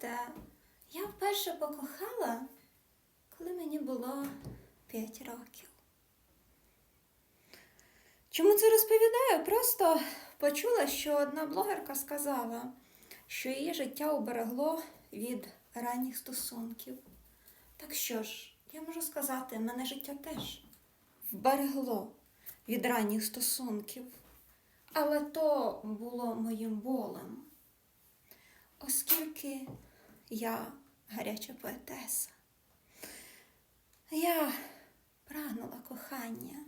знаєте, я вперше покохала, коли мені було 5 років. Чому це розповідаю? Просто почула, що одна блогерка сказала, що її життя уберегло від ранніх стосунків. Так що ж, я можу сказати, мене життя теж вберегло від ранніх стосунків. Але то було моїм болем, оскільки я гаряча поетеса. Я прагнула кохання.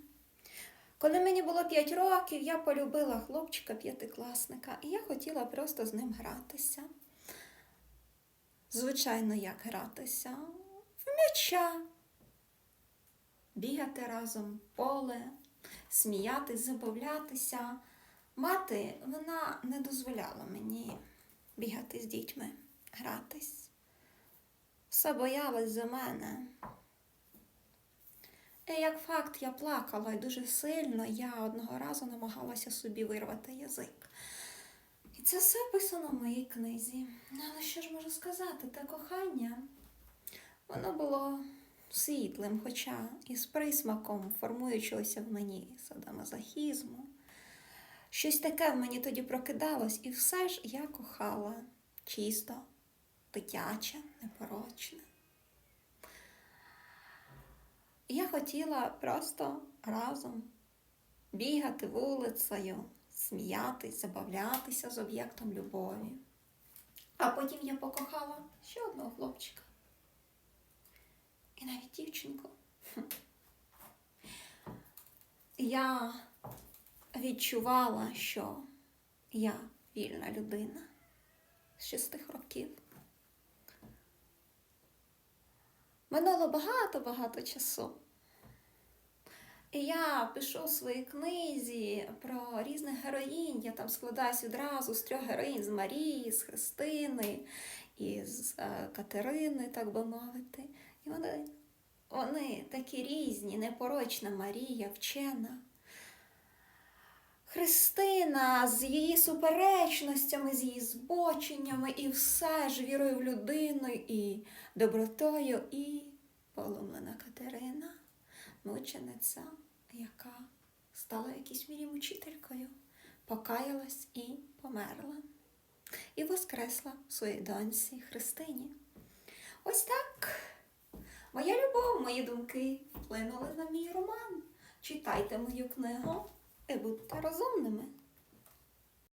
Коли мені було 5 років, я полюбила хлопчика п'ятикласника, і я хотіла просто з ним гратися. Звичайно, як гратися? В м'яча. Бігати разом поле, сміятись, забавлятися. Мати вона не дозволяла мені бігати з дітьми, гратись. Все боялась за мене. І як факт, я плакала і дуже сильно я одного разу намагалася собі вирвати язик. І це все писано в моїй книзі. Ну, Але що ж можу сказати, те кохання, воно було світлим, хоча і з присмаком формуючогося в мені садомазохізму. Щось таке в мені тоді прокидалось, і все ж я кохала чисто, дитяче, непорочне. Я хотіла просто разом бігати вулицею, сміятись, забавлятися з об'єктом любові. А потім я покохала ще одного хлопчика. І навіть дівчинку. Я відчувала, що я вільна людина з шестих років. Минуло багато-багато часу. І я пишу в своїй книзі про різних героїнь. Я там складаюсь одразу з трьох героїнь з Марії, з Христини і з е, Катерини, так би мовити. І вони, вони такі різні, непорочна Марія, вчена. Христина з її суперечностями, з її збоченнями, і все ж вірою в людину і добротою, і поломлена Катерина, мучениця, яка стала якійсь мірі мучителькою, покаялась і померла. І воскресла в своїй доньці Христині. Ось так. Моя любов, мої думки вплинули на мій роман. Читайте мою книгу і будьте розумними.